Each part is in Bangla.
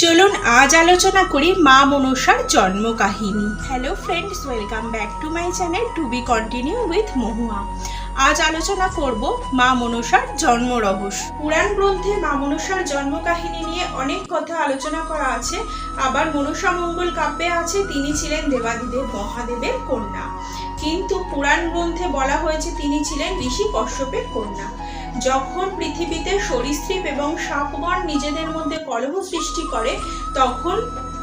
চলুন আজ আলোচনা করি মা মনসার জন্ম কাহিনী hello friends welcome back to my channel to be continue with Mahua. আজ আলোচনা করব মা মনসার জন্ম রহস্য। পুরাণ গ্রন্থে মা মনসার জন্ম কাহিনী নিয়ে অনেক কথা আলোচনা করা আছে। আবার মনসা মঙ্গল কাব্যে আছে, তিনি ছিলেন দেবাদিদেব মহাদেবের কন্যা। কিন্তু পুরাণ গ্রন্থে বলা হয়েছে তিনি ছিলেন ঋষি কশ্যপের কন্যা। যখন পৃথিবীতে সরীসৃপ এবং সাপগণ নিজেদের মধ্যে কলহ সৃষ্টি করে, তখন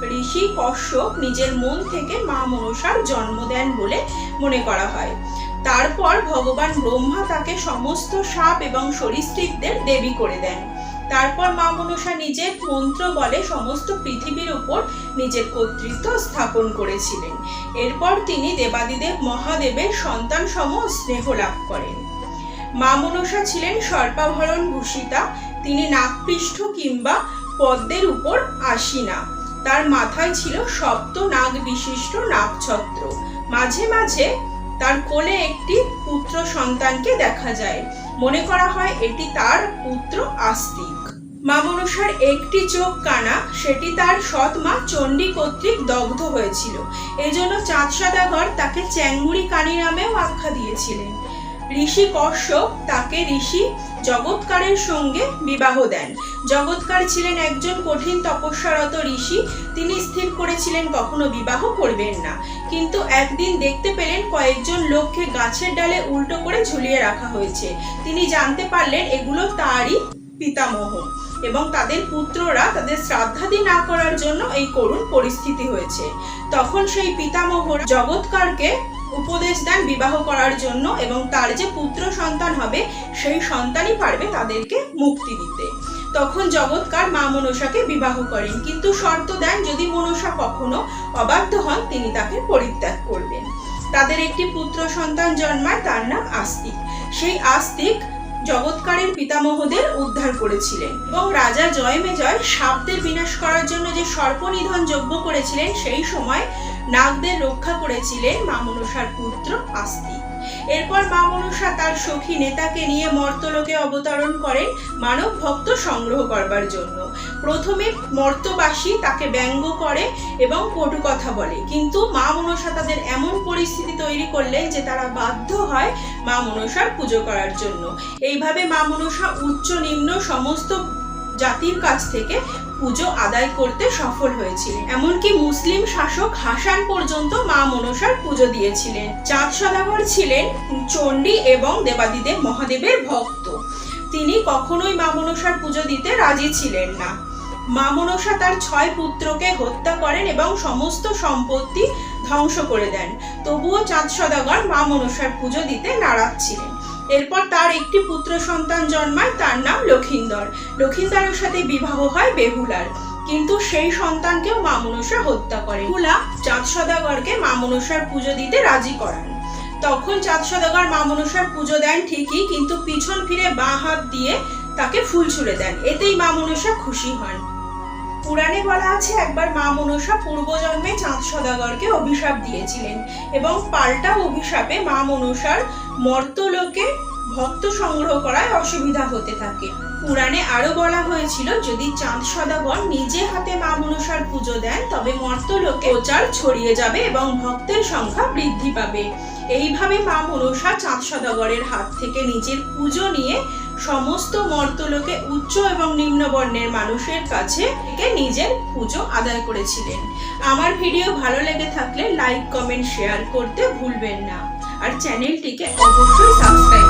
ঋষি কশ্যপ নিজের মন থেকে মা মনসার জন্ম দেন বলে মনে করা হয়। তারপর ভগবান ব্রহ্মা তাকে সমস্ত সাপ এবং সরীসৃপদের দেবী করে দেন। তারপর মা মনসা নিজের মন্ত্র বলে সমস্ত পৃথিবীর উপর নিজের কর্তৃত্ব স্থাপন করেছিলেন। এরপর তিনি দেবাদিদেব মহাদেবের সন্তান সম স্নেহ লাভ করেন। মা মনসা ছিলেন সর্পাভরণ ভূষিতা। তিনি নাগপৃষ্ঠ কিংবা পদ্মের উপর আসিনা। তার মাথায় ছিল সপ্ত নাগ বিশিষ্ট নাগছত্র। মাঝে মাঝে তার কোলে একটি পুত্র সন্তানকে দেখা যায়। মনে করা হয় এটি তার পুত্র আস্তিক। মা মনসার একটি চোখ কানা, সেটি তার সৎ মা চণ্ডী কর্তৃক দগ্ধ হয়েছিল। এজন্য চাঁদ সাদাগর তাকে চ্যাঙ্গুড়ি কানী নামেও আখ্যা দিয়েছিলেন। ঋষি কশ্যপ তাকে ঋষি জগৎকারের সঙ্গে বিবাহ দেন। জগৎকার ছিলেন একজন কঠিন তপস্যারত ঋষি। তিনি স্থির করেছিলেন, কখনো বিবাহ করবেন না। কিন্তু একদিন দেখতে পেলেন কয়েকজন লোককে গাছের ডালে উল্টো করে ঝুলিয়ে রাখা হয়েছে। তিনি জানতে পারলেন এগুলো তারই পিতামহ এবং তাদের পুত্ররা তাদের শ্রাদ্ধাদি না করার জন্য এই করুণ পরিস্থিতি হয়েছে। তখন সেই পিতামহ জগৎকারকে উপদেশ দেন বিবাহ করার জন্য এবং তার যে পুত্র সন্তান হবে, সেই সন্তানই পারবে তাদেরকে মুক্তি দিতে। তখন জগৎকার মা মনসাকে বিবাহ করেন। কিন্তু শর্ত দেন, যদি মনসা কখনো অবাধ্য হন, তিনি তাকে পরিত্যাগ করবেন। তাদের একটি পুত্র সন্তান জন্মায়, তার নাম আস্তিক। সেই আস্তিক জগৎকারের পিতামহদের উদ্ধার করেছিলেন এবং রাজা জয়মেজয় সাপদের বিনাশ করার জন্য যে সর্পনিধন যজ্ঞ করেছিলেন, সেই সময় নাগদের রক্ষা করেছিলেন মা মনসার পুত্র আস্তিক এরপর মা মনসা তার সখী নেতাকে নিয়ে মর্তলোকে অবতরণ করেন মানব ভক্ত সংগ্রহ করবার জন্য। প্রথমে মর্তবাসী তাকে ব্যঙ্গ করে এবং কটু কথা বলে। কিন্তু মা মনসা তাদের এমন পরিস্থিতি তৈরি করলেন যে তারা বাধ্য হয় মা মনসার পুজো করার জন্য। এইভাবে মা মনসা উচ্চ নিম্ন সমস্ত জাতির কাছ থেকে পুজো আদায় করতে সফল হয়েছিলেন। এমনকি মুসলিম শাসক হাসান পর্যন্ত মা মনসার পুজো দিয়েছিলেন। চাঁদ সদাগর ছিলেন চণ্ডী এবং দেবাদিদেব মহাদেবের ভক্ত। তিনি কখনোই মা মনসার পুজো দিতে রাজি ছিলেন না। মা মনসা তার ছয় পুত্রকে হত্যা করেন এবং সমস্ত সম্পত্তি ধ্বংস করে দেন। তবুও চাঁদ সদাগর মা মনসার পুজো দিতে নারাজ ছিলেন। এরপর তার একটি পুত্র সন্তান জন্মায়, তার নাম লক্ষিন্দর। লক্ষিন্দরের সাথে বিবাহ হয় বেহুলার। কিন্তু সেই সন্তানকেও মা মনসা হত্যা করে। বেহুলা চাঁদ সদাগরকে মা মনসার পুজো দিতে রাজি করান। তখন চাঁদ সদাগর মা মনসার পুজো দেন ঠিকই, কিন্তু পিছন ফিরে বাঁ হাত দিয়ে তাকে ফুল ছুঁড়ে দেন। এতেই মা মনসা খুশি হন। পুরাণে বলা আছে, একবার মা মনসা পূর্বজন্মে চাঁদ সদাগরকে অভিশাপ দিয়েছিলেন এবং পাল্টা অভিশাপে মা মনসার মর্তলোকে ভক্ত সংগ্রহ করায় অসুবিধা হতে থাকে। পুরাণে আরও বলা হয়েছিল, যদি চাঁদ সদাগর নিজে হাতে মা মনসার পুজো দেন, তবে মর্তলোকে প্রচার ছড়িয়ে যাবে এবং ভক্তের সংখ্যা বৃদ্ধি পাবে। এইভাবে মা মনসা চাঁদ সদাগরের হাত থেকে নিজের পুজো নিয়ে সমস্ত মর্তলোকে উচ্চ এবং নিম্ন বর্ণের মানুষের কাছে থেকে নিজের পুজো আদায় করেছিলেন। আমার ভিডিও ভালো লেগে থাকলে লাইক, কমেন্ট, শেয়ার করতে ভুলবেন না। আর চ্যানেলটিকে অবশ্যই সাবস্ক্রাইব